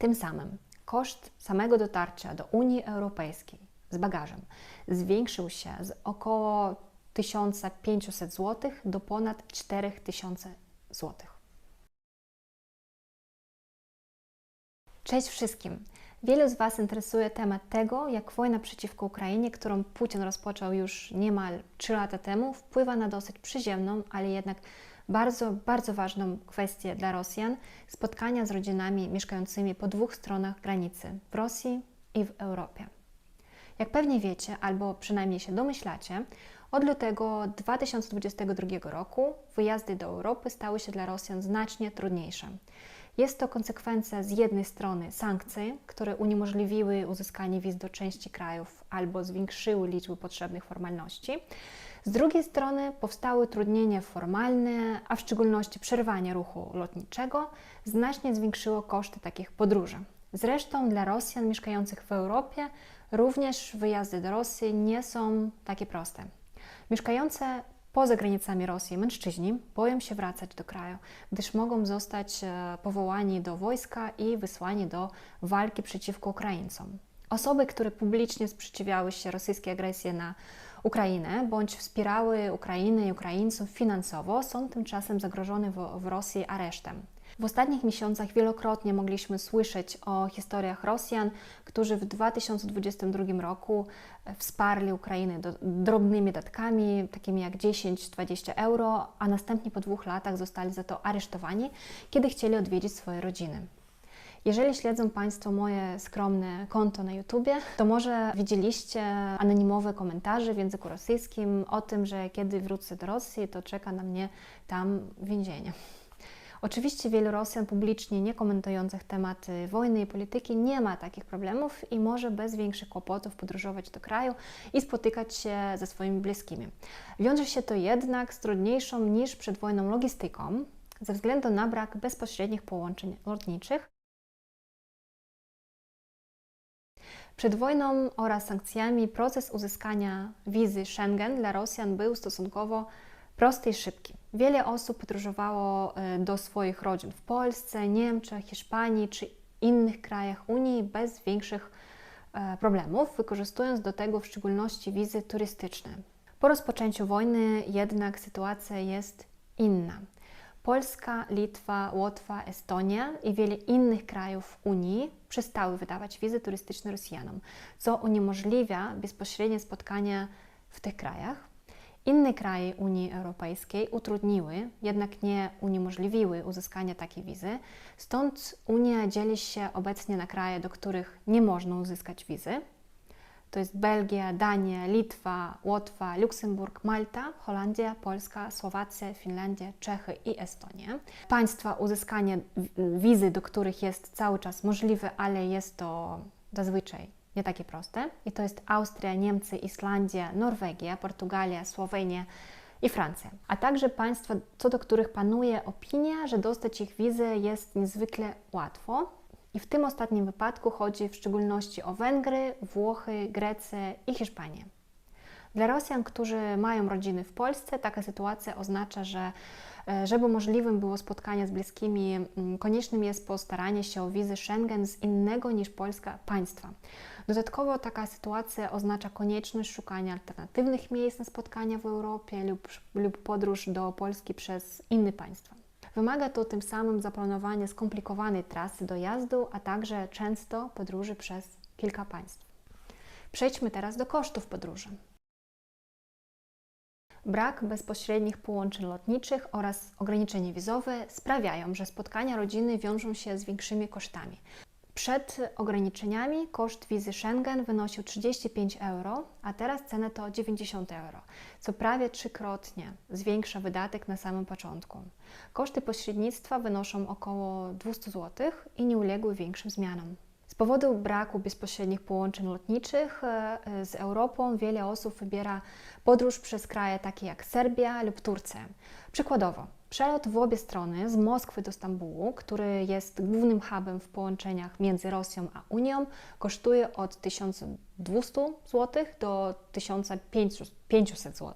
Tym samym koszt samego dotarcia do Unii Europejskiej z bagażem zwiększył się z około 1500 zł do ponad 4000 zł. Cześć wszystkim! Wielu z Was interesuje temat tego, jak wojna przeciwko Ukrainie, którą Putin rozpoczął już niemal 3 lata temu, wpływa na dosyć przyziemną, ale jednak bardzo, bardzo ważną kwestię dla Rosjan spotkania z rodzinami mieszkającymi po dwóch stronach granicy w Rosji i w Europie. Jak pewnie wiecie, albo przynajmniej się domyślacie, od lutego 2022 roku wyjazdy do Europy stały się dla Rosjan znacznie trudniejsze. Jest to konsekwencja z jednej strony sankcji, które uniemożliwiły uzyskanie wiz do części krajów albo zwiększyły liczbę potrzebnych formalności. Z drugiej strony powstały utrudnienia formalne, a w szczególności przerwanie ruchu lotniczego, znacznie zwiększyło koszty takich podróży. Zresztą dla Rosjan mieszkających w Europie również wyjazdy do Rosji nie są takie proste. Mieszkające poza granicami Rosji mężczyźni boją się wracać do kraju, gdyż mogą zostać e, powołani do wojska i wysłani do walki przeciwko Ukraińcom. Osoby, które publicznie sprzeciwiały się rosyjskiej agresji na Ukrainę bądź wspierały Ukrainę i Ukraińców finansowo, są tymczasem zagrożone w, w Rosji aresztem. W ostatnich miesiącach wielokrotnie mogliśmy słyszeć o historiach Rosjan, którzy w 2022 roku e, wsparli Ukrainę do, drobnymi datkami, takimi jak 10-20 euro, a następnie po dwóch latach zostali za to aresztowani, kiedy chcieli odwiedzić swoje rodziny. Jeżeli śledzą Państwo moje skromne konto na YouTubie, to może widzieliście anonimowe komentarze w języku rosyjskim o tym, że kiedy wrócę do Rosji, to czeka na mnie tam więzienie. Oczywiście wielu Rosjan publicznie nie komentujących tematy wojny i polityki nie ma takich problemów i może bez większych kłopotów podróżować do kraju i spotykać się ze swoimi bliskimi. Wiąże się to jednak z trudniejszą niż przed wojną logistyką ze względu na brak bezpośrednich połączeń lotniczych. Przed wojną oraz sankcjami proces uzyskania wizy Schengen dla Rosjan był stosunkowo prosty i szybki. Wiele osób podróżowało e, do swoich rodzin w Polsce, Niemczech, Hiszpanii czy innych krajach Unii bez większych e, problemów, wykorzystując do tego w szczególności wizy turystyczne. Po rozpoczęciu wojny jednak sytuacja jest inna. Polska, Litwa, Łotwa, Estonia i wiele innych krajów Unii przestały wydawać wizy turystyczne Rosjanom, co uniemożliwia bezpośrednie spotkania w tych krajach. Inne kraje Unii Europejskiej utrudniły, jednak nie uniemożliwiły uzyskania takiej wizy, stąd Unia dzieli się obecnie na kraje, do których nie można uzyskać wizy. To jest Belgia, Dania, Litwa, Łotwa, Luksemburg, Malta, Holandia, Polska, Słowacja, Finlandia, Czechy i Estonia. Państwa uzyskania wizy, do których jest cały czas możliwe, ale jest to zazwyczaj nie takie proste. I to jest Austria, Niemcy, Islandia, Norwegia, Portugalia, Słowenia i Francja. A także państwa, co do których panuje opinia, że dostać ich wizę jest niezwykle łatwo. I w tym ostatnim wypadku chodzi w szczególności o Węgry, Włochy, Grecję i Hiszpanię. Dla Rosjan, którzy mają rodziny w Polsce, taka sytuacja oznacza, że e, żeby możliwym było spotkanie z bliskimi, koniecznym jest postaranie się o wizy Schengen z innego niż Polska państwa. Dodatkowo taka sytuacja oznacza konieczność szukania alternatywnych miejsc na spotkania w Europie lub, lub podróż do Polski przez inne państwa. Wymaga to tym samym zaplanowania skomplikowanej trasy dojazdu, a także często podróży przez kilka państw. Przejdźmy teraz do kosztów podróży. Brak bezpośrednich połączeń lotniczych oraz ograniczenia wizowe sprawiają, że spotkania rodziny wiążą się z większymi kosztami. Przed ograniczeniami koszt wizy Schengen wynosił 35 euro, a teraz cenę to 90 euro, co prawie trzykrotnie zwiększa wydatek na samym początku. Koszty pośrednictwa wynoszą około 200 zł i nie uległy większym zmianom. Z powodu braku bezpośrednich połączeń lotniczych e, z Europą wiele osób wybiera podróż przez kraje takie jak Serbia lub Turcja. Przykładowo, Przelot w obie strony z Moskwy do Stambułu, który jest głównym hubem w połączeniach między Rosją a Unią, kosztuje od 1200 zł do 1500 zł.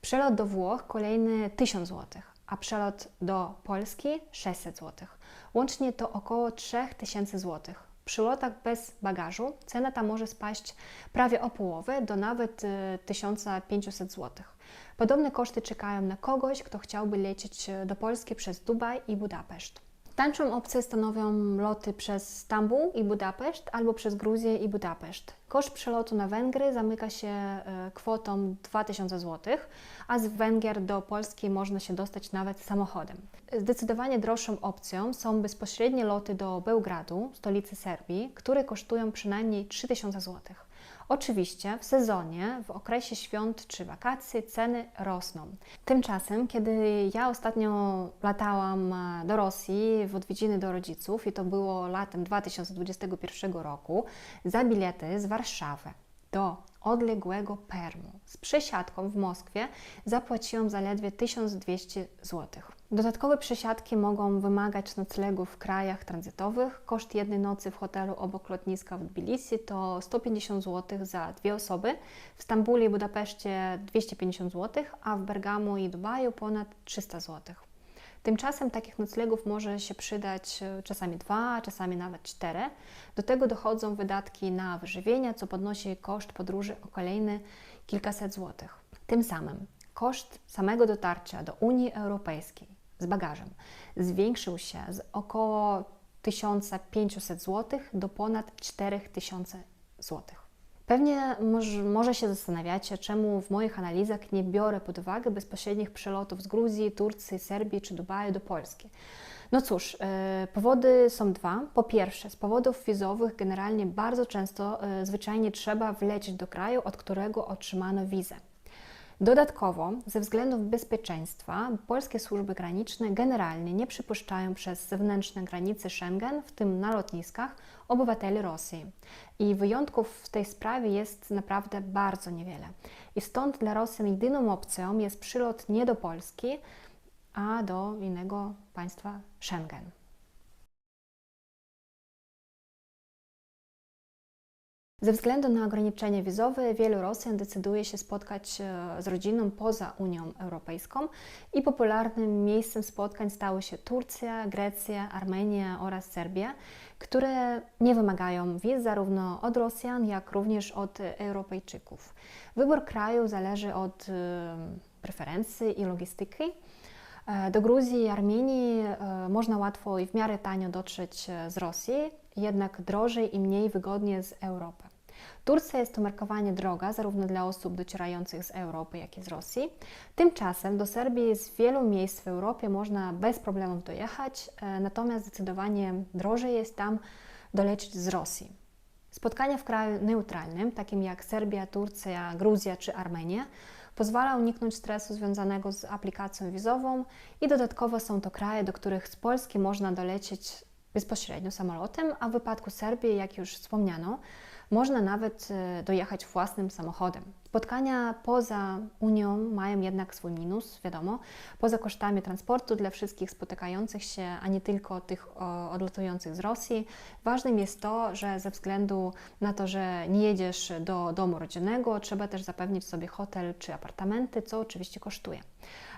Przelot do Włoch kolejny 1000 zł, a przelot do Polski 600 zł. Łącznie to około 3000 zł. Przy lotach bez bagażu cena ta może spaść prawie o połowę do nawet e, 1500 zł. Podobne koszty czekają na kogoś, kto chciałby lecieć e, do Polski przez Dubaj i Budapeszt. Tańszą opcję stanowią loty przez Stambuł i Budapeszt albo przez Gruzję i Budapeszt. Koszt przelotu na Węgry zamyka się e, kwotą 2000 zł, a z Węgier do Polski można się dostać nawet samochodem. Zdecydowanie droższą opcją są bezpośrednie loty do Bełgradu, stolicy Serbii, które kosztują przynajmniej 3000 zł. Oczywiście w sezonie, w okresie świąt czy wakacji ceny rosną. Tymczasem, kiedy ja ostatnio latałam e, do Rosji w odwiedziny do rodziców i to było latem 2021 roku, za bilety z Warszawy do odległego Permu z przesiadką w Moskwie zapłaciłam zaledwie 1200 zł. Dodatkowe przesiadki mogą wymagać noclegów w krajach tranzytowych. Koszt jednej nocy w hotelu obok lotniska w Tbilisi to 150 zł za dwie osoby, w Stambule i Budapeszcie 250 zł, a w Bergamo i Dubaju ponad 300 zł. Tymczasem takich noclegów może się przydać e, czasami dwa, czasami nawet cztery. Do tego dochodzą wydatki na wyżywienie, co podnosi koszt podróży o kolejne kilkaset złotych. Tym samym koszt samego dotarcia do Unii Europejskiej z bagażem zwiększył się z około 1500 zł do ponad 4000 złotych. Pewnie może, może się zastanawiacie, czemu w moich analizach nie biorę pod uwagę bezpośrednich przelotów z Gruzji, Turcji, Serbii czy Dubaju do Polski. No cóż, e, powody są dwa. Po pierwsze, z powodów wizowych generalnie bardzo często e, zwyczajnie trzeba wlecieć do kraju, od którego otrzymano wizę. Dodatkowo, ze względów bezpieczeństwa, polskie służby graniczne generalnie nie przypuszczają przez zewnętrzne granice Schengen, w tym na lotniskach, obywateli Rosji. I wyjątków w tej sprawie jest naprawdę bardzo niewiele. I stąd dla Rosjan jedyną opcją jest przylot nie do Polski, a do innego państwa Schengen. Ze względu na ograniczenia wizowe, wielu Rosjan decyduje się spotkać e, z rodziną poza Unią Europejską i popularnym miejscem spotkań stały się Turcja, Grecja, Armenia oraz Serbia, które nie wymagają wiz zarówno od Rosjan, jak również od Europejczyków. Wybór kraju zależy od e, preferencji i logistyki. E, do Gruzji i Armenii można łatwo i w miarę tanio dotrzeć z Rosji, jednak drożej i mniej wygodnie z Europy. Turcja jest to markowanie droga zarówno dla osób docierających z Europy, jak i z Rosji. Tymczasem do Serbii z wielu miejsc w Europie można bez problemów dojechać, e, natomiast zdecydowanie drożej jest tam dolecieć z Rosji. Spotkania w kraju neutralnym, takim jak Serbia, Turcja, Gruzja czy Armenia, pozwala uniknąć stresu związanego z aplikacją wizową i dodatkowo są to kraje, do których z Polski można dolecieć bezpośrednio samolotem, a w wypadku Serbii, jak już wspomniano, można nawet e, dojechać własnym samochodem. Spotkania poza Unią mają jednak swój minus, wiadomo, poza kosztami transportu dla wszystkich spotykających się, a nie tylko tych odlatujących z Rosji. Ważnym jest to, że ze względu na to, że nie jedziesz do domu rodzinnego, trzeba też zapewnić sobie hotel czy apartamenty, co oczywiście kosztuje.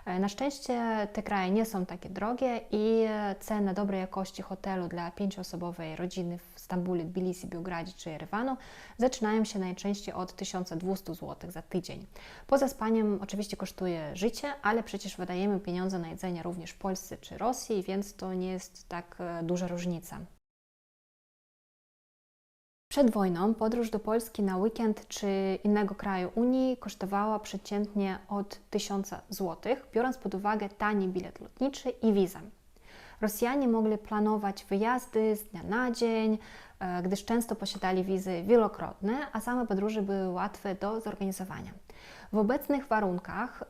E, na szczęście te kraje nie są takie drogie i cena dobrej jakości hotelu dla pięcioosobowej rodziny w Stambule, Tbilisi, Białgradzie czy Jerewanu zaczynają się najczęściej od 1200 zł za tydzień. Poza spaniem oczywiście kosztuje życie, ale przecież wydajemy pieniądze na jedzenie również w Polsce czy Rosji, więc to nie jest tak e, duża różnica. Przed wojną podróż do Polski na weekend czy innego kraju Unii kosztowała przeciętnie od 1000 zł, biorąc pod uwagę tani bilet lotniczy i wizę. Rosjanie mogli planować wyjazdy z dnia na dzień, e, gdyż często posiadali wizy wielokrotne, a same podróże były łatwe do zorganizowania. W obecnych warunkach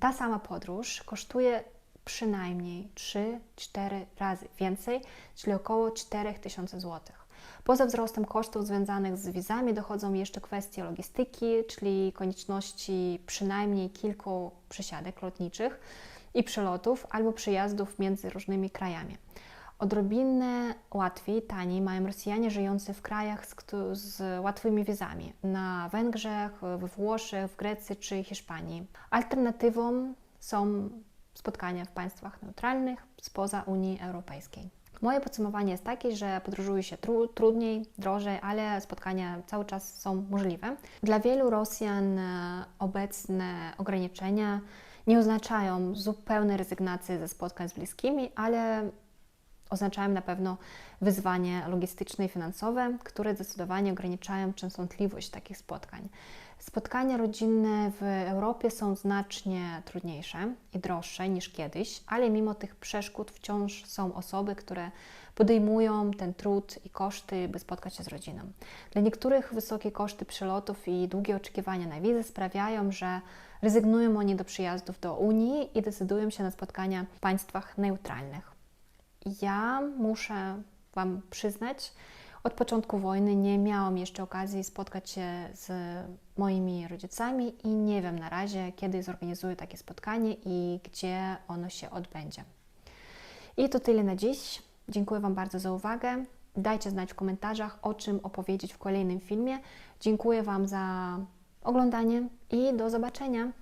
ta sama podróż kosztuje przynajmniej 3-4 razy więcej, czyli około 4000 zł. Poza wzrostem kosztów związanych z wizami dochodzą jeszcze kwestie logistyki, czyli konieczności przynajmniej kilku przesiadek lotniczych i przelotów albo przyjazdów między różnymi krajami. Odrobinę łatwiej, taniej mają Rosjanie żyjący w krajach z, z, łatwymi wizami na Węgrzech, we Włoszech, w Grecji czy Hiszpanii. Alternatywą są spotkania w państwach neutralnych spoza Unii Europejskiej. Moje podsumowanie jest takie, że podróżuje się tru, trudniej, drożej, ale spotkania cały czas są możliwe. Dla wielu Rosjan e, obecne ograniczenia nie oznaczają zupełnej rezygnacji ze spotkań z bliskimi, ale oznaczają na pewno wyzwanie logistyczne i finansowe, które zdecydowanie ograniczają częstotliwość takich spotkań. Spotkania rodzinne w Europie są znacznie trudniejsze i droższe niż kiedyś, ale mimo tych przeszkód wciąż są osoby, które podejmują ten trud i koszty, by spotkać się z rodziną. Dla niektórych wysokie koszty przylotów i długie oczekiwania na wizy sprawiają, że rezygnują oni do przyjazdów do Unii i decydują się na spotkania w państwach neutralnych. Ja muszę Wam przyznać, od początku wojny nie miałam jeszcze okazji spotkać się z moimi rodzicami i nie wiem na razie, kiedy zorganizuję takie spotkanie i gdzie ono się odbędzie. I to tyle na dziś. Dziękuję Wam bardzo za uwagę. Dajcie znać w komentarzach, o czym opowiedzieć w kolejnym filmie. Dziękuję Wam za oglądanie i do zobaczenia.